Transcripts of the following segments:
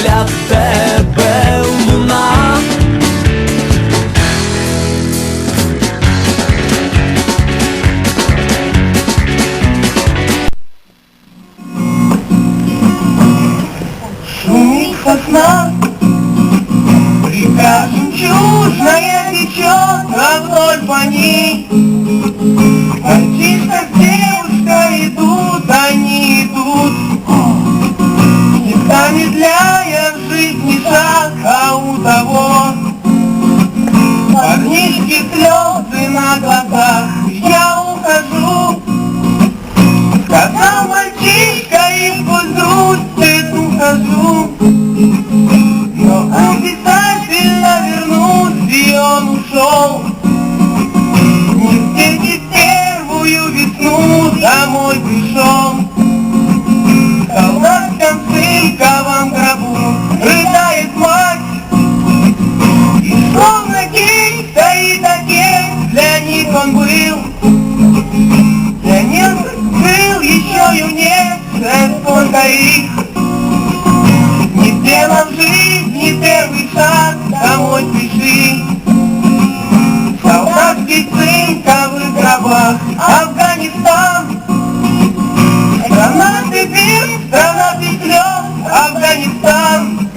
Для тебе луна. Шумит сосна, река жемчужная течет вдоль по ней. Парнишки слезы на глазах. Жизни первый шаг, домой спеши. В солдатских цинковых гробах Афганистан. Страна пир, страна слез, Афганистан.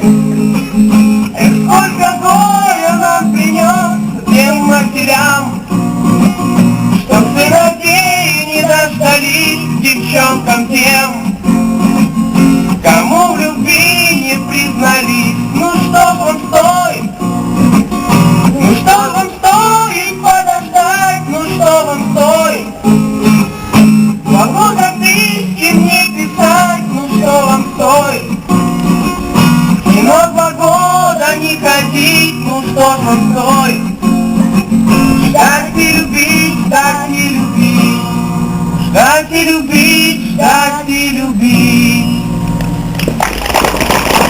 Эх, сколько горя нам принес тем матерям, Что сыновей не дождались девчонкам тем. walk my